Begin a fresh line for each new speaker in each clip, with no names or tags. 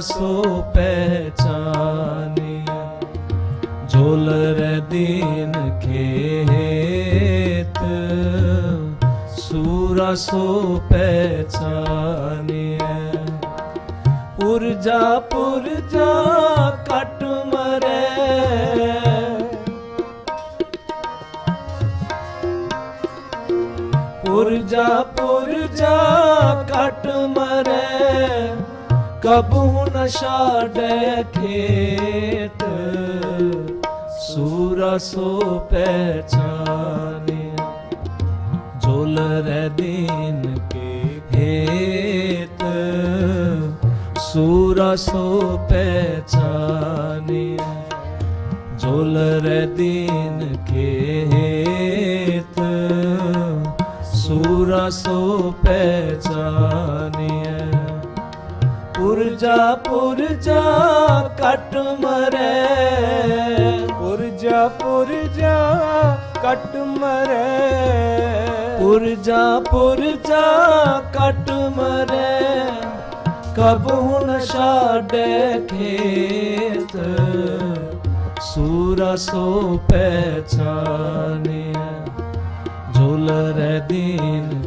ਸੋ ਪਹਿਚਾਨੀ। ਝੋਲ ਰੇ ਦੀਨ ਖੇਤ, ਸੂਰਾ ਸੋ ਪਹਿਚਾਨੀਐ ਪੁਰਜਾ ਪੁਰਜਾ ਕਟ ਮਰੇ। ਪੁਰਜਾ ਪੁਰਜਾ ਕਟ ਮਰੇ। ਕਬੂ ਨ ਛਾੜੈ ਖੇਤ, ਸੂਰਾ ਸੋ ਪਹਿਚਾਨੇ। ਝੋਲ ਰਹਿ ਦੀਨ ਕੇ ਹੇਤ ਸੂਰਾ ਸੋ ਪਹਿਚਾਨੇ। ਝੋਲ ਰਹਿ ਦੀਨ ਕੇ ਹੇਤ ਸੂਰਾ ਸੋ ਪਹਿਚਾਨੀਐ ਪੁਰਜਾ ਪੁਰਜਾ ਕਟ ਮਰੇ।
ਪੁਰਜਾ ਪੁਰਜਾ ਕਟ ਮਰੇ।
ਪੁਰਜਾ ਪੁਰਜਾ ਕਟ ਮਰੇ। ਕਬੂ ਨ ਛਾੜੈ ਖੇਤ? ਸੂਰਾ ਸੋ ਪਹਿਚਾਨਿਆ ਝੋਲ ਰਹਿ ਦੀਨ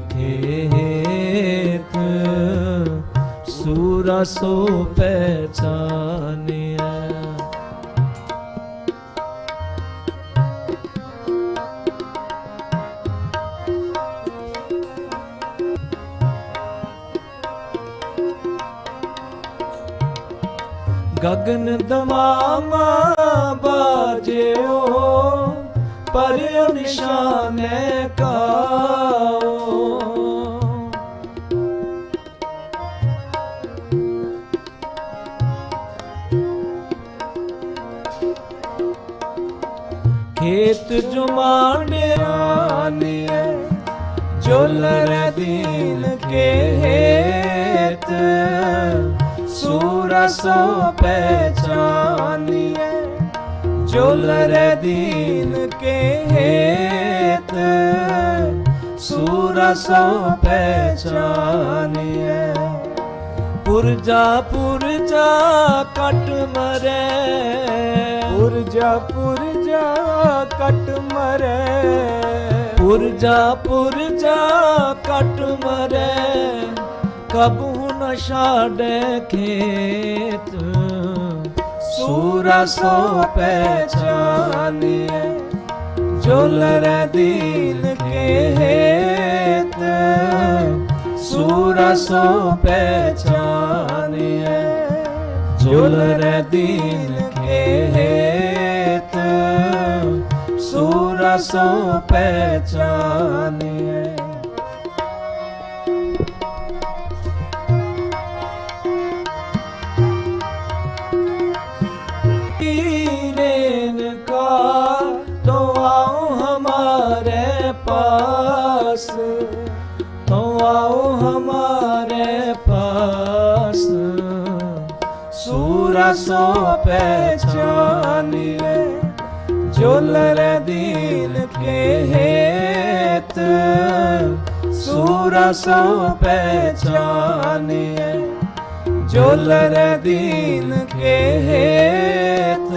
ਸੂਰਾ ਸੋ ਪਹਿਚਾਨਿਆ ਗਗਨ ਦਮਾਮਾ ਬਾਜਿਓ ਪਰ ਨਿਸ਼ਾਨੇ ਕਾਓ ਖੇਤ ਜੁਮਾਂਡਿਆਨੀਏ ਜੁਲਰ ਦੀਨ ਕੇ ਹੇਤ। ਸੂਰਾ ਸੋ ਪਹਿਚਾਨੀਏ, ਜੁਲਰ ਦੀਨ ਕੇ ਹੇਤ। ਸੂਰਾ ਸੋ ਪਹਿਚਾਨੀਏ ਪੁਰਜਾ ਪੁਰਜਾ ਕਟ ਮਰੇ।
ਪੁਰਜਾ ਪੁਰਜਾ ਕਟ ਮਰੇ।
ਪੁਰਜਾ ਪੁਰਜਾ, ਕਟ ਮਰੇ। ਕਬੂ ਨ ਛਾੜੈ ਖੇਤ। ਸੂਰਾ ਸੋ ਪਹਿਚਾਨੀਐ ਜੁਲਰ ਦੀਨ ਕੇ ਹੇਤ ਸੂਰਾ ਸੋ ਪਹਿਚਾਨੀਐ ਜੁਲਰ ਦੀਨ ਕੇ ਸੂਰਾ ਸੋ ਪਹਿਚਾਨੀਐ तीरेन का तो आओ हमारे पास तो आओ हमारे पास सूरा सो पहचानिए ਝੋਲਰ ਦੀਨ ਕੇ ਹੇਤ ਸੂਰਾ ਸੋ ਪਹਿਚਾਨਿਐ। ਝੋਲਰ ਦੀਨ ਕੇ ਹੇਤ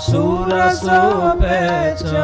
ਸੂਰਾ ਸੋ ਪਹਿਚਾਨ